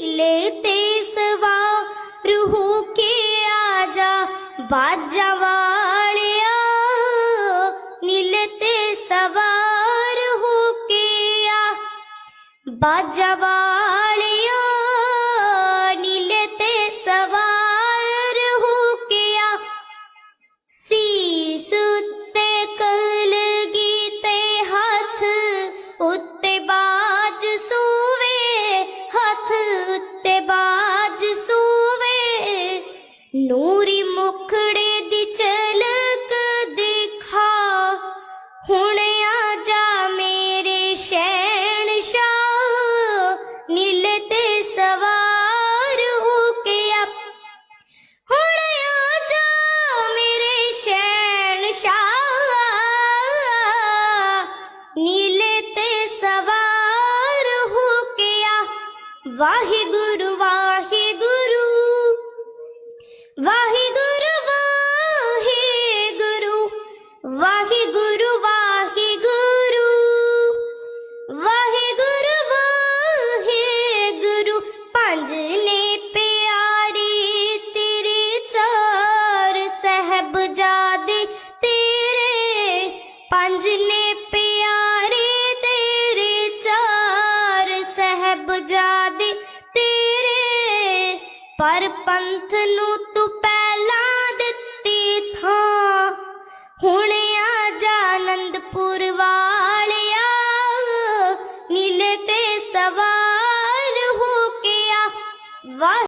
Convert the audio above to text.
लेते सवा रूह के आजा बाजा वालिया नीलते सवा रूह के आ बाजा वालिया सवार होके अब हुन आ जाओ मेरे शैन शाह नीले ते सवार होके आ वाहिगुरु वाहि ਪਿਆਰੇ ਪਰ ਪੰਥ ਨੂੰ ਤੂੰ ਪਹਿਲਾਂ ਦਿੱਤੀ ਥਾਂ। ਹੁਣ ਆ ਜਾ ਆਨੰਦਪੁਰ ਵਾਲਿਆ, ਨੀਲੇ ਤੇ ਸਵਾਰ ਹੋ ਕੇ ਆ।